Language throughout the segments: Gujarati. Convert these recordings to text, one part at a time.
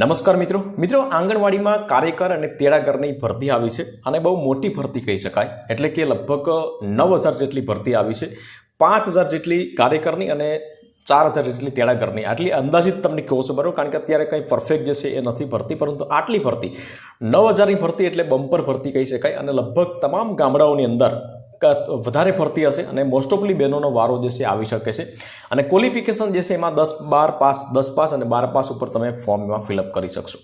નમસ્કાર મિત્રો. મિત્રો, આંગણવાડીમાં કાર્યકર અને તેડાગરની ભરતી આવી છે અને બહુ મોટી ભરતી કહી શકાય. એટલે કે લગભગ નવ હજાર જેટલી ભરતી આવી છે. પાંચ હજાર જેટલી કાર્યકરની અને ચાર હજાર જેટલી તેડાગરની આટલી અંદાજિત તમને કહો છો બરાબર, કારણ કે અત્યારે કંઈ પરફેક્ટ જે છે એ નથી ભરતી, પરંતુ આટલી ભરતી. નવ હજારની ભરતી એટલે બમ્પર ભરતી કહી શકાય અને લગભગ તમામ ગામડાઓની અંદર વધારે ભરતી હશે અને મોસ્ટ ઓફલી બહેનોનો વારો જે છે આવી શકે છે. અને ક્વોલિફિકેશન જે છે એમાં દસ બાર પાસ, દસ પાસ અને બાર પાસ ઉપર તમે ફોર્મમાં ફિલઅપ કરી શકશો.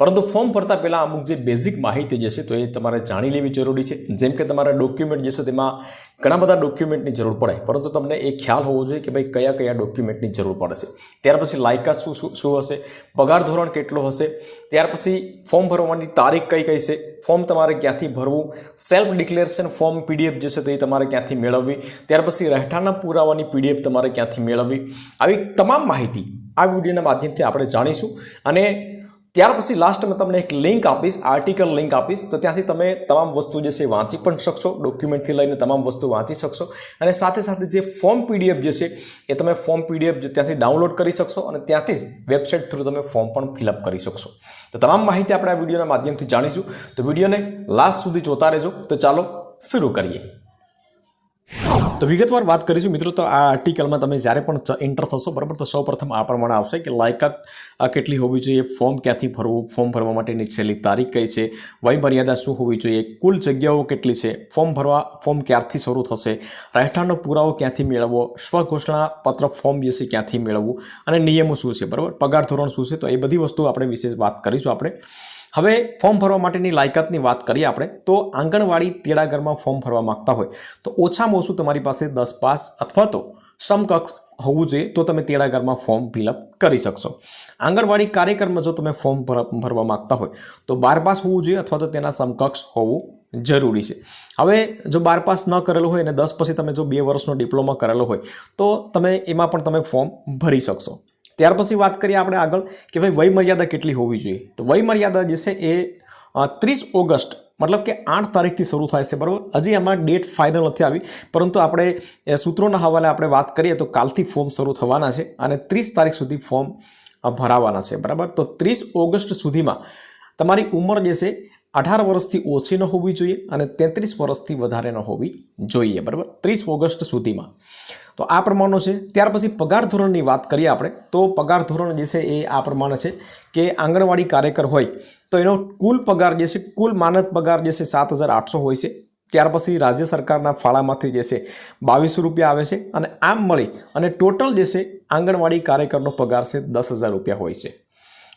પરંતુ ફોર્મ ભરતા પહેલાં અમુક જે બેઝિક માહિતી જે છે તો એ તમારે જાણી લેવી જરૂરી છે. જેમ કે તમારા ડોક્યુમેન્ટ જે છે તેમાં ઘણા બધા ડોક્યુમેન્ટની જરૂર પડે. પરંતુ તમને એ ખ્યાલ હોવો જોઈએ કે ભાઈ કયા કયા ડોક્યુમેન્ટની જરૂર પડશે ત્યાર પછી લાયકાત શું શું શું હશે? પગાર ધોરણ કેટલો હશે? ત્યાર પછી ફોર્મ ભરવાની તારીખ કઈ કઈ છે? ફોર્મ તમારે ક્યાંથી ભરવું? સેલ્ફ ડિક્લેરેશન ફોર્મ પીડીએફ જે છે તે તમારે ક્યાંથી મેળવવી? ત્યાર પછી રહેઠાણના પુરાવાની પીડીએફ તમારે ક્યાંથી મેળવવી? આવી તમામ માહિતી આ વિડીયોના માધ્યમથી આપણે જાણીશું. અને ત્યાર પછી લાસ્ટમાં તમને એક લિંક આપીશ આર્ટિકલ લિંક આપીશ. તો ત્યાંથી તમે તમામ વસ્તુ જે છે વાંચી પણ શકશો ડોક્યુમેન્ટથી લઈને તમામ વસ્તુ વાંચી શકશો. અને સાથે સાથે જે ફોર્મ પીડીએફ જે છે એ તમે ફોર્મ પીડીએફ ત્યાંથી ડાઉનલોડ કરી શકશો અને ત્યાંથી જ વેબસાઇટ થ્રુ તમે ફોર્મ પણ ફિલઅપ કરી શકશો. તો તમામ માહિતી આપણે આ વિડીયોના માધ્યમથી જાણીશું. તો વિડીયોને લાસ્ટ સુધી જોતા રહેજો. તો ચાલો, શરૂ કરીએ. તો વિગતવાર વાત કરીશું. મિત્રો, તો આ આર્ટિકલમાં તમે જ્યારે પણ એન્ટર થશો, બરાબર? તો સૌપ્રથમ આ પ્રમાણે આવશે કે લાયકાત કેટલી હોવી જોઈએ ફોર્મ ક્યાંથી ભરવું ફોર્મ ભરવા માટેની છેલ્લી તારીખ કઈ છે વય મર્યાદા શું હોવી જોઈએ, કુલ જગ્યાઓ કેટલી છે ફોર્મ ભરવા ફોર્મ ક્યારથી શરૂ થશે, રહેઠાણનો પુરાવો ક્યાંથી મેળવવો, સ્વઘોષણા પત્ર ફોર્મ જે છે ક્યાંથી મેળવવું અને નિયમો શું છે, બરાબર? પગાર ધોરણ શું છે, તો એ બધી વસ્તુ આપણે વિશેષ વાત કરીશું આપણે. હવે ફોર્મ ભરવા માટેની લાયકાતની વાત કરીએ આપણે, તો આંગણવાડી તેડાગરમાં ફોર્મ ભરવા માંગતા હોય, તો ઓછામાં ઓછું તમારી પાસે દસ પાસ અથવા તો સમકક્ષ હોવું જોઈએ, તો તમે તેડાગરમાં ફોર્મ ફિલઅપ કરી શકશો. આંગણવાડી કાર્યક્રમમાં જો તમે ફોર્મ ભર- ભરવા માગતા હોય, તો બાર પાસ હોવું જોઈએ અથવા તો તેના સમકક્ષ હોવું જરૂરી છે. હવે જો બાર પાસ ન કરેલું હોય અને દસ પછી તમે જો બે વર્ષનો ડિપ્લોમા કરેલો હોય, તો તમે એમાં પણ તમે ફોર્મ ભરી શકશો. ત્યાર પછી વાત કરીએ આપણે આગળ કે ભાઈ વયમર્યાદા કેટલી હોવી જોઈએ? તો વયમર્યાદા જે છે એ ત્રીસ ઓગસ્ટ મતલબ કે આઠ તારીખથી શરૂ થાય છે, બરાબર? હજી આમાં ડેટ ફાઇનલ નથી આવી. પરંતુ આપણે સૂત્રોના હવાલે આપણે વાત કરીએ તો કાલથી ફોર્મ શરૂ થવાના છે અને ત્રીસ તારીખ સુધી ફોર્મ ભરાવાના છે, બરાબર? તો ત્રીસ ઓગસ્ટ સુધીમાં તમારી ઉંમર જે છે, અઢાર વર્ષથી ઓછી ન હોવી જોઈએ અને તેત્રીસ વર્ષથી વધારે ન હોવી જોઈએ, બરાબર? ત્રીસ ઓગસ્ટ સુધીમાં. તો આ પ્રમાણનો છે. ત્યાર પછી પગાર ધોરણની વાત કરીએ આપણે, તો પગાર ધોરણ જે છે એ આ પ્રમાણે છે કે આંગણવાડી કાર્યકર હોય, તો એનો કુલ પગાર જે છે, કુલ માનદ પગાર જે છે સાત હજાર આઠસો હોય છે. ત્યાર પછી રાજ્ય સરકારના ફાળામાંથી જે છે બાવીસો રૂપિયા આવે છે અને આમ મળી અને ટોટલ જે છે આંગણવાડી કાર્યકરનો પગાર છે દસ હજાર રૂપિયા હોય છે.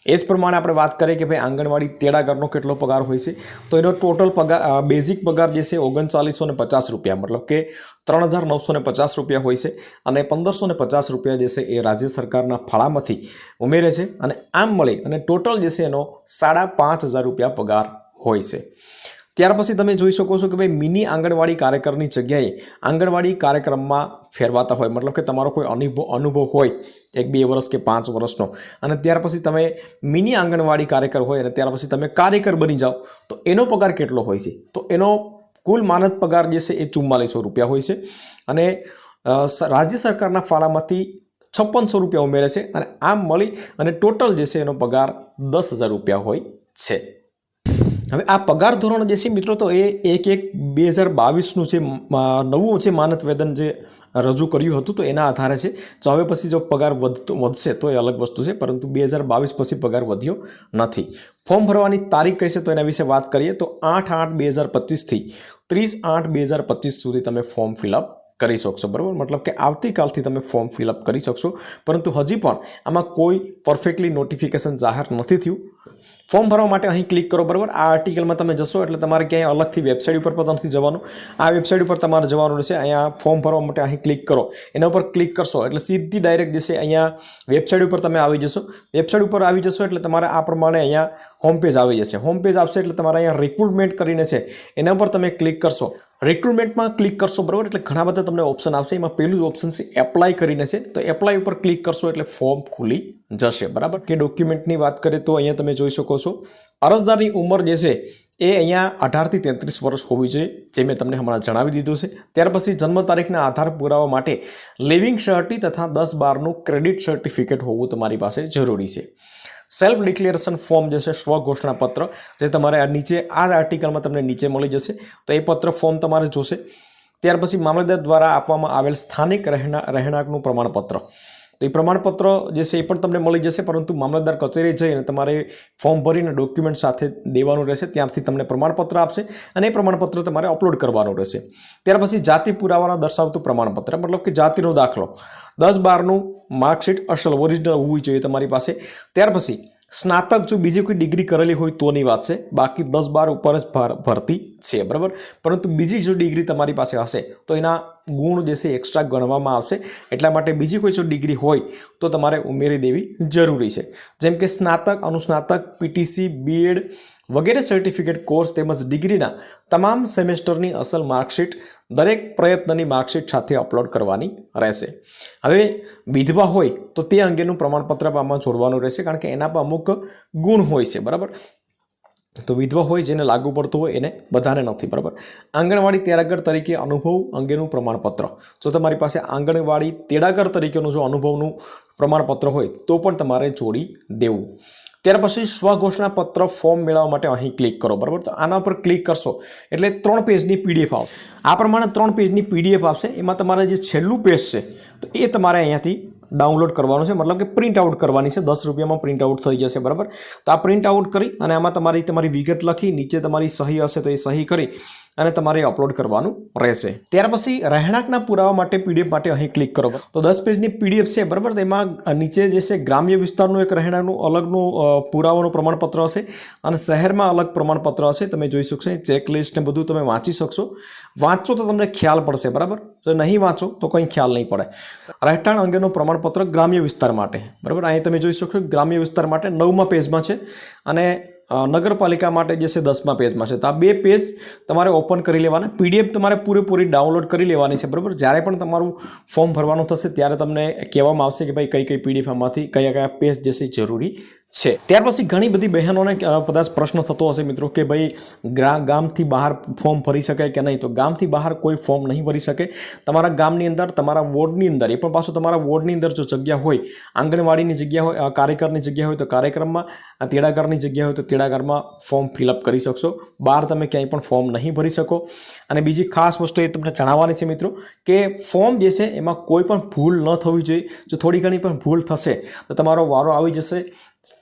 એ જ પ્રમાણે આપણે વાત કરીએ કે ભાઈ આંગણવાડી તેડાગરનો કેટલો પગાર હોય છે. તો એનો ટોટલ પગાર બેઝિક પગાર જે છે ઓગણચાલીસો ને પચાસ રૂપિયા, મતલબ કે ત્રણ હજાર નવસો ને પચાસ રૂપિયા હોય છે અને પંદરસો ને પચાસ રૂપિયા જે છે એ રાજ્ય સરકારના ફાળામાંથી ઉમેરે છે અને આમ મળી અને ટોટલ જે છે એનો સાડા પાંચ હજાર રૂપિયા પગાર હોય છે. ત્યાર પછી તમે જોઈ શકો છો કે ભાઈ મિની આંગણવાડી કાર્યકરની જગ્યાએ આંગણવાડી કાર્યક્રમમાં ફેરવાતા હોય. મતલબ કે તમારો કોઈ અનુભવ અનુભવ હોય એક, બે વર્ષ કે પાંચ વર્ષનો. અને ત્યાર પછી તમે મિની આંગણવાડી કાર્યકર હોય અને ત્યાર પછી તમે કાર્યકર બની જાઓ, તો એનો પગાર કેટલો હોય છે? તો એનો કુલ માનદ પગાર જે છે એ ચુમ્માલીસો રૂપિયા હોય છે. અને રાજ્ય સરકારના ફાળામાંથી છપ્પનસો રૂપિયા ઉમેરે છે અને આમ મળી અને ટોટલ જે છે એનો પગાર દસ હજાર રૂપિયા હોય છે. હવે આ પગાર ધોરણ જે છે, મિત્રો, તો એ એક એક બે હજાર બાવીસનું છે નવું છે માનદ વેતન જે રજૂ કર્યું હતું, તો એના આધારે છે. તો હવે પછી જો પગાર વધતો વધશે, તો એ અલગ વસ્તુ છે, પરંતુ બે હજાર બાવીસ પછી પગાર વધ્યો નથી. ફોર્મ ભરવાની તારીખ છે, તો એના વિશે વાત કરીએ, તો આઠ આઠ બે હજાર પચીસથી ત્રીસ આઠ બે હજાર પચીસ સુધી તમે ફોર્મ ફિલઅપ કરી શકશો, બરાબર? મતલબ કે આવતીકાલથી તમે ફોર્મ ફિલઅપ કરી શકશો, પરંતુ હજી પણ આમાં કોઈ પરફેક્ટલી નોટિફિકેશન જાહેર નથી થયું. ફોર્મ ભરવા માટે અહીં ક્લિક કરો, બરાબર? આ આર્ટિકલમાં તમે જશો એટલે તમારે ક્યાંય અલગથી વેબસાઇટ ઉપર પણ નથી જવાનું. આ વેબસાઇટ ઉપર તમારે જવાનું રહેશે. અહીંયા ફોર્મ ભરવા માટે અહીં ક્લિક કરો. એના ઉપર ક્લિક કરશો એટલે સીધી ડાયરેક્ટ જશે અહીંયા વેબસાઇટ ઉપર તમે આવી જશો. વેબસાઇટ ઉપર આવી જશો એટલે તમારે આ પ્રમાણે અહીંયા હોમ પેજ આવી જશે. હોમ પેજ આવશે એટલે તમારે અહીંયા રિક્રુટમેન્ટ કરીને છે. એના ઉપર તમે ક્લિક કરશો. રિક્રુટમેન્ટમાં ક્લિક કરશો, બરાબર? એટલે ઘણા બધા તમને ઓપ્શન આવશે. એમાં પહેલું જ ઓપ્શન છે એપ્લાય કરીને છે. તો એપ્લાય ઉપર ક્લિક કરશો એટલે ફોર્મ ખુલી જશે, બરાબર? કે ડોક્યુમેન્ટની વાત કરીએ તો અહીંયા તમે જોઈ શકો છો. અરજદારની ઉંમર જે છે, એ અહીંયા અઢારથી તેત્રીસ વર્ષ હોવી જોઈએ, જે મેં તમને હમણાં જણાવી દીધું છે. ત્યાર પછી જન્મ તારીખના આધાર પુરાવા માટે લિવિંગ સર્ટી તથા દસ બારનું ક્રેડિટ સર્ટિફિકેટ હોવું તમારી પાસે જરૂરી છે. સેલ્ફ ડિક્લેરેશન ફોર્મ જે છે, સ્વ ઘોષણાપત્ર જે તમારે આ નીચે, આ આર્ટિકલમાં તમને નીચે મળી જશે. તો એ પત્ર ફોર્મ તમારે જોશે. ત્યાર પછી મામલતદાર દ્વારા આપવામાં આવેલ સ્થાનિક રહેણા રહેણાંકનું પ્રમાણપત્ર. તો એ પ્રમાણપત્ર જે છે એ પણ તમને મળી જશે, પરંતુ મામલતદાર કચેરી જઈને તમારે ફોર્મ ભરીને ડોક્યુમેન્ટ સાથે દેવાનું રહેશે, ત્યારથી તમને પ્રમાણપત્ર આપશે અને એ પ્રમાણપત્ર તમારે અપલોડ કરવાનું રહેશે. ત્યાર પછી જાતિ પુરાવાના દર્શાવતું પ્રમાણપત્ર, મતલબ કે જાતિનો દાખલો. દસ બારનું માર્કશીટ અસલ ઓરિજિનલ હોવી જોઈએ તમારી પાસે. ત્યાર પછી સ્નાતક જો બીજી કોઈ ડિગ્રી કરેલી હોય તોની વાત છે. બાકી દસ બાર ઉપર જ ભર- ભરતી છે, બરાબર? પરંતુ બીજી જો ડિગ્રી તમારી પાસે હશે, તો એના ગુણ જે છે એક્સ્ટ્રા ગણવામાં આવશે. એટલા માટે બીજી કોઈ જો ડિગ્રી હોય, તો તમારે ઉમેરી દેવી જરૂરી છે. જેમ કે સ્નાતક, અનુસ્નાતક પીટીસી બીએડ વગેરે સર્ટિફિકેટ કોર્સ તેમજ ડિગ્રીના તમામ સેમેસ્ટરની અસલ માર્કશીટ દરેક પ્રયત્નની માર્કશીટ સાથે અપલોડ કરવાની રહેશે. હવે વિધવા હોય તો તે અંગેનું પ્રમાણપત્ર આમાં જોડવાનું રહેશે કારણ કે એના પર અમુક ગુણ હોય છે, બરાબર? તો વિધવા હોય જેને લાગુ પડતું હોય એને બધાને નથી, બરાબર? આંગણવાડી તેડાગર તરીકે અનુભવ અંગેનું પ્રમાણપત્ર. જો તમારી પાસે આંગણવાડી તેડાગર તરીકેનું જો અનુભવનું પ્રમાણપત્ર હોય તો પણ તમારે જોડી દેવું. ત્યાર પછી સ્વઘોષણા પત્ર ફોર્મ મેળવવા માટે અહીં ક્લિક કરો, બરાબર? તો આના પર ક્લિક કરશો, એટલે ત્રણ પેજની પીડીએફ આવશે. આ પ્રમાણે ત્રણ પેજની પીડીએફ આવશે. એમાં તમારે જે છેલ્લું પેજ છે, તો એ તમારે અહીંયાથી ડાઉનલોડ કરવાનું છે. મતલબ કે પ્રિન્ટ આઉટ કરવાની છે. દસ રૂપિયામાં પ્રિન્ટ આઉટ થઈ જશે, બરાબર? તો આ પ્રિન્ટ આઉટ કરી અને આમાં તમારી તમારી વિગત લખી, નીચે તમારી સહી હશે તો એ સહી કરી અને તમારે અપલોડ કરવાનું રહેશે. ત્યાર પછી રહેણાંકના પુરાવા માટે પીડીએફ માટે અહીં ક્લિક કરો. તો દસ પેજની પીડીએફ છે, બરાબર? તેમાં નીચે જે છે ગ્રામ્ય વિસ્તારનું એક રહેણાંકનું અલગનું પુરાવાનું પ્રમાણપત્ર હશે અને શહેરમાં અલગ પ્રમાણપત્ર હશે. તમે જોઈ શકશો ચેકલિસ્ટ ને બધું તમે વાંચી શકશો. વાંચો તો તમને ખ્યાલ પડશે, બરાબર? જો નહીં વાંચો તો કંઈ ખ્યાલ નહીં પડે. રહેઠાણ અંગેનું પ્રમાણપત્ર ગ્રામ્ય વિસ્તાર માટે. બરાબર? અહીં તમે જોઈ શકશો ગ્રામ્ય વિસ્તાર માટે નવમા પેજમાં છે અને નગરપાલિકા માટે જે છે દસમા પેજમાં છે. તો આ બે પેજ તમારે ઓપન કરી લેવાના. પીડીએફ તમારે પૂરેપૂરી ડાઉનલોડ કરી લેવાની છે, બરાબર? જ્યારે પણ તમારું ફોર્મ ભરવાનું થશે ત્યારે તમને કહેવામાં આવશે કે ભાઈ કઈ કઈ પીડીએફ આમાંથી કયા કયા પેજ જે છે જરૂરી છે. ત્યાર પછી ઘણી બધી બહેનોને કદાચ પ્રશ્ન થતો હશે મિત્રો કે ભાઈ ગામથી બહાર ફોર્મ ભરી શકાય કે નહીં? તો ગામથી બહાર કોઈ ફોર્મ નહીં ભરી શકે. તમારા ગામની અંદર, તમારા વોર્ડની અંદર, એ પણ પાછું તમારા વોર્ડની અંદર જો જગ્યા હોય, આંગણવાડીની જગ્યા હોય કાર્યકરની જગ્યા હોય તો કાર્યક્રમમાં તેડાગરની જગ્યા હોય તો તેડાગરમાં ફોર્મ ફિલઅપ કરી શકશો. બહાર તમે ક્યાંય પણ ફોર્મ નહીં ભરી શકો. અને બીજી ખાસ વસ્તુ એ તમને જણાવવાની છે મિત્રો કે ફોર્મ જે છે એમાં કોઈ પણ ભૂલ ન થવી જોઈએ. જો થોડી ઘણી પણ ભૂલ થશે, તો તમારો વારો આવી જશે.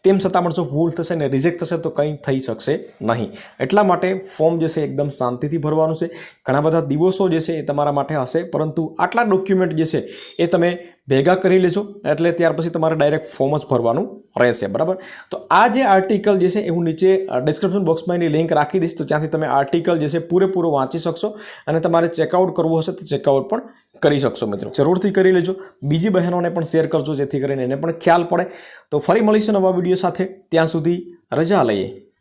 તેમ છતાં પણ જો ભૂલ થશે ને રિજેક્ટ થશે તો કંઈ થઈ શકશે નહીં. એટલા માટે ફોર્મ જે છે એકદમ શાંતિથી ભરવાનું છે. ઘણા બધા દિવસો જે છે એ તમારા માટે હશે, પરંતુ આટલા ડોક્યુમેન્ટ જે છે એ તમે ભેગા કરી લેજો, એટલે ત્યાર પછી તમારે ડાયરેક્ટ ફોર્મ જ ભરવાનું રહેશે, બરાબર? તો આ જે આર્ટિકલ જે છે એ હું નીચે ડિસ્ક્રિપ્શન બોક્સમાં એની લિંક રાખી દઈશ, તો ત્યાંથી તમે આર્ટિકલ જે છે પૂરેપૂરો વાંચી શકશો અને તમારે ચેકઆઉટ કરવું હશે તો ચેકઆઉટ પણ કરી શકશો મિત્રો. જરૂરથી કરી લેજો. બીજી બહેનોને પણ શેર કરજો જેથી કરીને એને પણ ખ્યાલ પડે. તો ફરી મળીશું નવા વીડિયો સાથે. ત્યાં સુધી રજા લઈએ.